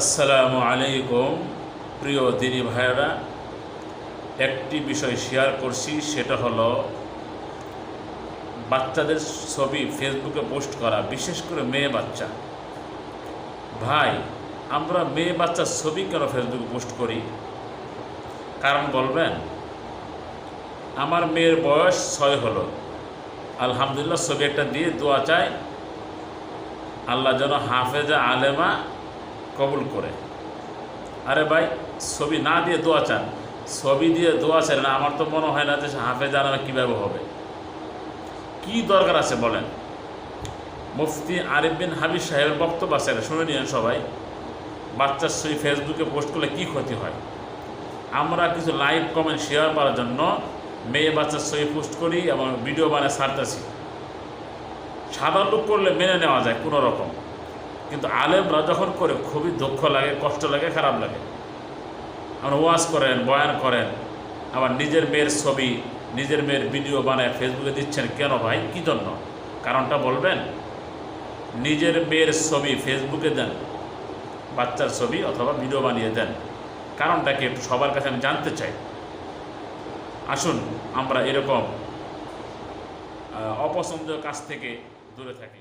আসসালামু আলাইকুম, প্রিয় দিনী ভাইয়েরা। একটি বিষয় শেয়ার করছি, সেটা হলো, বাচ্চাদের ছবি ফেসবুকে পোস্ট করা, বিশেষ করে মেয়ে বাচ্চা। ভাই, আমরা মেয়ে বাচ্চার ছবি কেন ফেসবুকে পোস্ট করি? কারণ বলবেন, আমার মেয়ের বয়স ছয় হলো। আলহামদুলিল্লাহ ছবি একটা দিয়ে দোয়া চাই। আল্লাহ যেন হাফেজা আলেমা কবুল করে। আরে ভাই, ছবি না দিয়ে দোয়া চান। ছবি দিয়ে দোয়া চান না, আমার তো মনে হয় না যে হাফেজা আলেমা কীভাবে হবে। কি দরকার আছে বলেন? মুফতি আরিফ বিন হাবিব সাহেবের বক্তব্য আছে শুনে নিন সবাই। বাচ্চার ছবি ফেসবুকে পোস্ট করলে কি ক্ষতি হয়? আমরা কিছু লাইভ কমেন্ট শেয়ার করার জন্য মেয়ে বাচ্চার ছবি পোস্ট করি এবং ভিডিও বানায় ছাড়তেছি। সাধারণ লোক করলে মেনে নেওয়া যায় কোনো রকম। কিন্তু আলেমরা যখন করে খুবই দুঃখ লাগে, কষ্ট লাগে, খারাপ লাগে। আমরা ওয়াজ করেন, বয়ান করেন, আবার নিজের মেয়ের ছবি, নিজের মেয়ের ভিডিও বানায় ফেসবুকে দিচ্ছেন, কেন ভাই? কী জন্য? কারণটা বলবেন? নিজের মেয়ের ছবি ফেসবুকে দেন, বাচ্চার ছবি অথবা ভিডিও বানিয়ে দেন। কারণটাকে সবার কাছে আমি জানতে চাই। আসুন, আমরা এরকম অপছন্দের কাজ থেকে দূরে থাকি